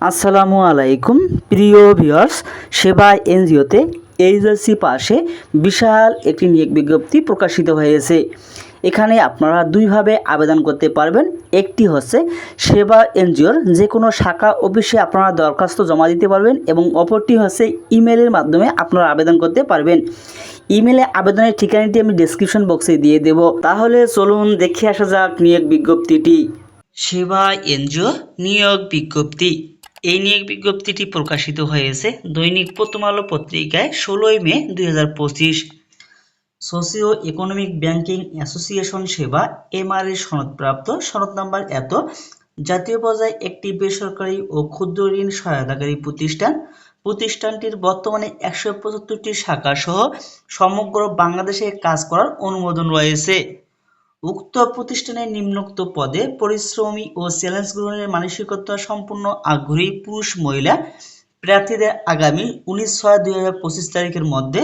আসসালামু আলাইকুম, প্রিয় ভিউয়ার্স, সেবা এনজিওতে এইচএসসি পাশে বিশাল একটি নিয়োগ বিজ্ঞপ্তি প্রকাশিত হয়েছে। এখানে আপনারা দুইভাবে আবেদন করতে পারবেন। একটি হচ্ছে সেবা এনজিওর যে কোনো শাখা অফিসে আপনারা দরখাস্ত জমা দিতে পারবেন এবং অপরটি হচ্ছে ইমেলের মাধ্যমে আপনারা আবেদন করতে পারবেন। ইমেলে আবেদনের ঠিকানাটি আমি ডেসক্রিপশন বক্সে দিয়ে দেব। তাহলে চলুন দেখে আসা যাক নিয়োগ বিজ্ঞপ্তিটি। সেবা এনজিও নিয়োগ বিজ্ঞপ্তি। এই নিয়োগ বিজ্ঞপ্তিটি প্রকাশিত হয়েছে দৈনিক প্রথম আলো পত্রিকায় ষোলোই মে দুই হাজার পঁচিশ। সোসিও ইকোনমিক ব্যাংকিং অ্যাসোসিয়েশন সেবা, এমআরএ সনদপ্রাপ্ত, সনদ নাম্বার এত, জাতীয় পর্যায়ে একটি বেসরকারি ও ক্ষুদ্র ঋণ সহায়তাকারী প্রতিষ্ঠান। প্রতিষ্ঠানটির বর্তমানে একশো পঁচাত্তরটি শাখা সহ সমগ্র বাংলাদেশে কাজ করার অনুমোদন রয়েছে। উক্ত প্রতিষ্ঠানের নিম্নোক্ত পদে পরিশ্রমী ও চ্যালেঞ্জ গ্রহণের মানসিকতা সম্পন্ন আগ্রহী পুরুষ মহিলা প্রার্থীদের আগামী উনিশ ছয় দুই হাজার পঁচিশ তারিখের মধ্যে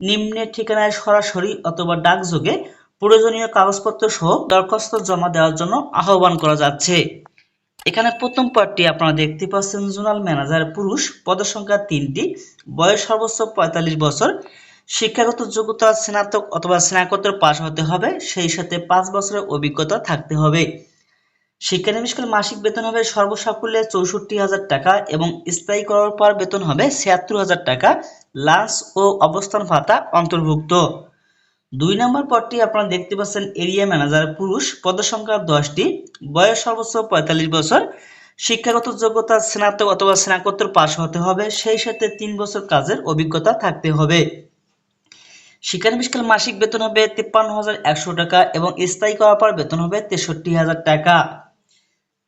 নিম্নে ঠিকানায় সরাসরি অথবা ডাকযোগে প্রয়োজনীয় কাগজপত্র সহ দরখাস্ত জমা দেওয়ার জন্য আহ্বান করা যাচ্ছে। এখানে প্রথম পদটি আপনারা দেখতে পাচ্ছেন, জোনাল ম্যানেজার পুরুষ পদসংখ্যা তিনটি, বয়স সর্বোচ্চ পঁয়তাল্লিশ বছর। শিক্ষাগত যোগ্যতা, স্নাতক অথবা স্নাতকোত্তর পাশ হতে হবে, সেই সাথে পাঁচ বছরের অভিজ্ঞতা থাকতে হবে। শিক্ষানবিষ্কার মাসিক বেতন হবে সর্বসাকুল্যে চৌষট্টি হাজার টাকা এবং স্থায়ী করার পর বেতন হবে ছিয়াত্তর হাজার টাকা। লাঞ্চ ও অবস্থান ভাতা অন্তর্ভুক্ত। দুই নম্বর পদটি আপনারা দেখতে পাচ্ছেন, এরিয়া ম্যানেজার পুরুষ, পদসংখ্যা দশটি, বয়স সর্বোচ্চ পঁয়তাল্লিশ বছর। শিক্ষাগত যোগ্যতা, স্নাতক অথবা স্নাতকোত্তর পাশ হতে হবে, সেই সাথে তিন বছর কাজের অভিজ্ঞতা থাকতে হবে। শিক্ষানবিষ্কার মাসিক বেতন হবে তিপ্পান্ন হাজার একশো টাকা এবং স্থায়ী করার পর বেতন হবে তেষট্টি হাজার টাকা।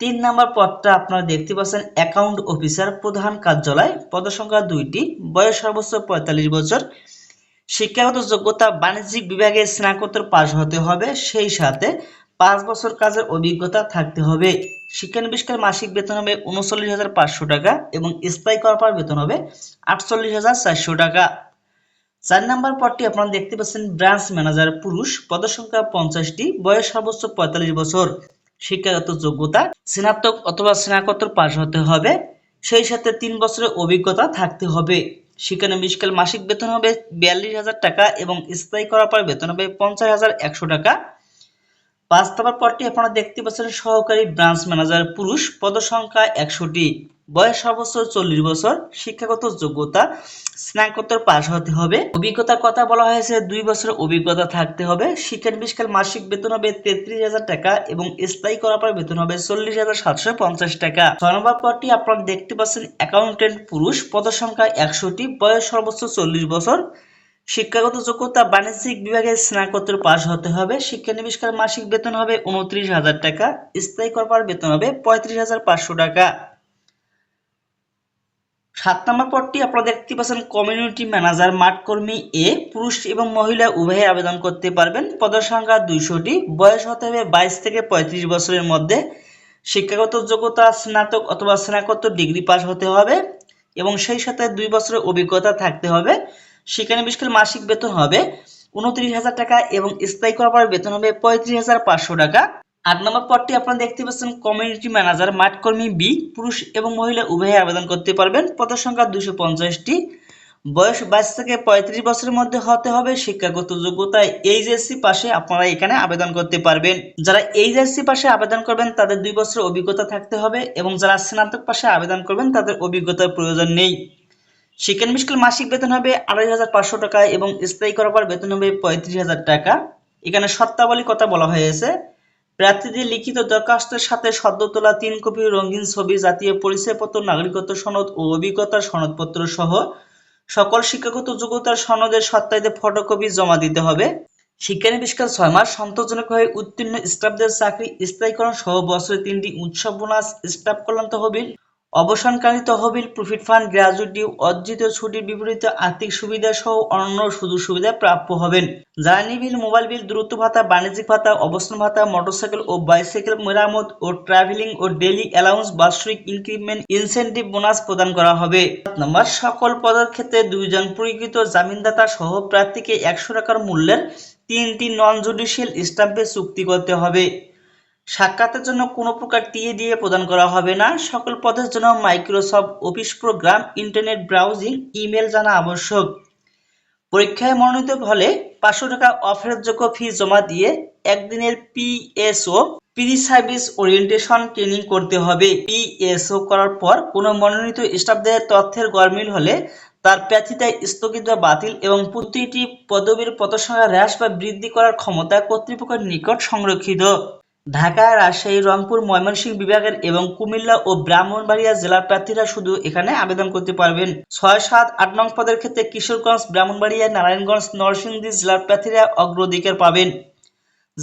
তিন নম্বর পদটা আপনারা দেখতে পাচ্ছেন, অ্যাকাউন্ট অফিসার প্রধান কার্যালয়, পদসংখ্যা দুইটি, বয়স সর্বোচ্চ পঁয়তাল্লিশ বছর। শিক্ষাগত যোগ্যতা বাণিজ্যিক বিভাগে স্নাতকোত্তর পাশ হতে হবে, সেই সাথে পাঁচ বছর কাজের অভিজ্ঞতা থাকতে হবে। শিক্ষানবিষ্কার মাসিক বেতন হবে উনচল্লিশ হাজার পাঁচশো টাকা এবং স্থায়ী করার পর বেতন হবে আটচল্লিশ হাজার চারশো টাকা। চার নাম্বার পদটি আপনারা দেখতে পাচ্ছেন ব্রাঞ্চ ম্যানেজার পুরুষ পদসংখ্যা পঞ্চাশটি, বয়স সর্বোচ্চ পঁয়তাল্লিশ বছর, শিক্ষাগত যোগ্যতা, স্নাতক অথবা স্নাতকোত্তর পাশ হতে হবে, সেই সাথে তিন বছরের অভিজ্ঞতা থাকতে হবে। শিক্ষানবিষ্কাল মাসিক বেতন হবে বিয়াল্লিশ হাজার টাকা এবং স্থায়ী করার পর বেতন হবে পঞ্চাশ হাজার একশো টাকা। পাঁচ নম্বর পদটি আপনারা দেখতে পাচ্ছেন, সহকারী ব্রাঞ্চ ম্যানেজার পুরুষ পদসংখ্যা একশোটি বয়স সর্বোচ্চ চল্লিশ বছর, শিক্ষাগত যোগ্যতা স্নাতকোত্তর পাশ হতে হবে। অভিজ্ঞতার কথা বলা হয়েছে, দুই বছরের অভিজ্ঞতা থাকতে হবে। শিক্ষার বিশকাল মাসিক বেতন হবে তেত্রিশ হাজার টাকা এবং স্থায়ী করার পর বেতন হবে চল্লিশ হাজার সাতশো পঞ্চাশ টাকা। ছয় নম্বর আপনারা দেখতে পাচ্ছেন অ্যাকাউন্টেন্ট পুরুষ, পদসংখ্যা একশোটি বয়স সর্বোচ্চ চল্লিশ বছর। শিক্ষাগত যোগ্যতা বাণিজ্যিক বিভাগে স্নাতকোত্তর পাশ হতে হবে। শিক্ষা শিক্ষানবিষ্কার মাসিক বেতন হবে উনত্রিশ হাজার টাকা, স্থায়ী করার পর বেতন হবে পঁয়ত্রিশ হাজার পাঁচশো টাকা। সাত নম্বর পদটি আপনারা দেখতে পাচ্ছেন কমিউনিটি ম্যানেজার মাঠকর্মী এ, পুরুষ এবং মহিলা উভয়ে আবেদন করতে পারবেন। পদের সংখ্যা দুইশোটি। বয়স হতে হবে বাইশ থেকে পঁয়ত্রিশ বছরের মধ্যে। শিক্ষাগত যোগ্যতা, স্নাতক অথবা স্নাতকোত্তর ডিগ্রি পাস হতে হবে এবং সেই সাথে দুই বছরের অভিজ্ঞতা থাকতে হবে। শিক্ষানবিষ্কার মাসিক বেতন হবে। উনত্রিশ হাজার টাকা এবং স্থায়ী করার বেতন হবে পঁয়ত্রিশ হাজার পাঁচশো টাকা। আট নম্বর পদটি আপনারা দেখতে পাচ্ছেন কমিউনিটি ম্যানেজার মাঠকর্মী, বি, পুরুষ এবং মহিলা, উভয়ে আবেদন করতে পারবেন। পদের সংখ্যা দুশো পঞ্চাশটি। বয়স বাইশ থেকে পঁয়ত্রিশ বছরের মধ্যে হতে হবে। শিক্ষাগত যোগ্যতায় এইচএসসি পাশে আপনারা এখানে আবেদন করতে পারবেন। যারা এইচএসসি পাশে আবেদন করবেন, তাদের দুই বছরের অভিজ্ঞতা থাকতে হবে এবং যারা স্নাতক পাশে আবেদন করবেন, তাদের অভিজ্ঞতার প্রয়োজন নেই। শিক্ষান মিশকাল মাসিক বেতন হবে আড়াই হাজার পাঁচশো টাকা এবং স্থায়ী করার পর বেতন হবে পঁয়ত্রিশ হাজার টাকা। এখানে শর্তাবলী কথা বলা হয়েছে। প্রার্থীদের লিখিত দরখাস্তের সাথে সদ্য তোলা তিন কপি রঙিন ছবি, জাতীয় পরিচয়পত্র, নাগরিকত্ব সনদ ও অভিজ্ঞতার সনদপত্র সহ সকল শিক্ষাগত যোগ্যতার সনদের সত্যায়িত ফটোকপি জমা দিতে হবে। শিক্ষানবিষ্কার ছয় মাস সন্তোষজনকভাবে উত্তীর্ণ স্টাফদের চাকরি, স্থায়ীকরণ সহ বছরে তিনটি উৎসব বোনাস, স্টাফ কল্যাণ তহবিল অবসানকারী তহবিল প্রফিট ফান্ড গ্র্যাজুইটি অর্জিত ছুটির বিপরীতে আর্থিক সুবিধা সহ অন্যান্য সুযোগ সুবিধা প্রাপ্য হবেন। জ্বালানি বিল মোবাইল বিল দূরত্ব ভাতা, বাণিজ্যিক ভাতা, অবস্থান ভাতা, মোটরসাইকেল ও বাইসাইকেল মেরামত ও ট্রাভেলিং ও ডেলি অ্যালাউন্স বার্ষিক ইনক্রিমেন্ট ইনসেন্টিভ বোনাস প্রদান করা হবে। নম্বর, সকল পদের ক্ষেত্রে দুইজন পরিকৃত জামিনদাতা সহ প্রার্থীকে একশো টাকার মূল্যের তিনটি নন জুডিশিয়াল স্টাম্পে চুক্তি করতে হবে। সাক্ষাতের জন্য কোনো প্রকার টিএ দিয়ে প্রদান করা হবে না। সকল পদের জন্য Microsoft office program, internet browsing, email জানা আবশ্যক। পরীক্ষায় মনোনীত হলে পাঁচশো টাকা অফেরতযোগ্য ফি জমা দিয়ে একদিনের PSO pre service orientation training করতে হবে। পিএসও করার পর কোনো মনোনীত স্টাফদের তথ্যের গরমিল হলে তার প্রার্থিতা স্থগিত বা বাতিল এবং প্রতিটি পদবীর পদসংখ্যা হ্রাস বা বৃদ্ধি করার ক্ষমতা কর্তৃপক্ষের নিকট সংরক্ষিত। ঢাকা, রাজশাহী, রংপুর, ময়মনসিংহ বিভাগের এবং কুমিল্লা ও ব্রাহ্মণবাড়িয়া জেলার প্রার্থীরা শুধু এখানে আবেদন করতে পারবেন। ছয়, সাত, আট নং পদের ক্ষেত্রে কিশোরগঞ্জ, ব্রাহ্মণবাড়িয়া, নারায়ণগঞ্জ, নরসিংদী জেলার প্রার্থীরা অগ্রাধিকার পাবেন।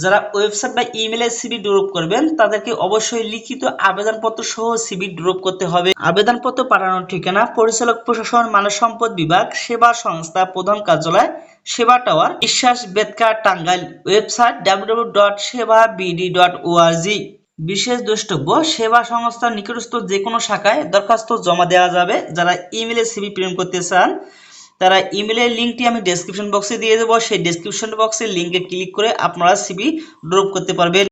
যারা ওয়েবসাইট বা ইমেলে সিবি ড্রপ করবেন, তাদেরকে অবশ্যই লিখিত আবেদনপত্র সহ সিবি ড্রপ করতে হবে। আবেদনপত্র পাঠানোর ঠিকানা পরিচালক, প্রশাসন, মানব সম্পদ বিভাগ, সেবা সংস্থা, প্রধান কার্যালয়, Seba tower, Biswas Betka Tangail website W dot Seba BD dot ORG বিশেষ দ্রষ্টব্য, সেবা সংস্থার নিকটস্থ যে কোনো শাখায় দরখাস্ত জমা দেওয়া যাবে। যারা ইমেলে সিবি প্রেরণ করতে চান তারা ইমেলের লিঙ্কটি আমি ডেসক্রিপশন বক্সে দিয়ে দেবো। সেই ডেসক্রিপশন বক্সের লিঙ্কে ক্লিক করে আপনারা সিবি ড্রপ করতে পারবেন।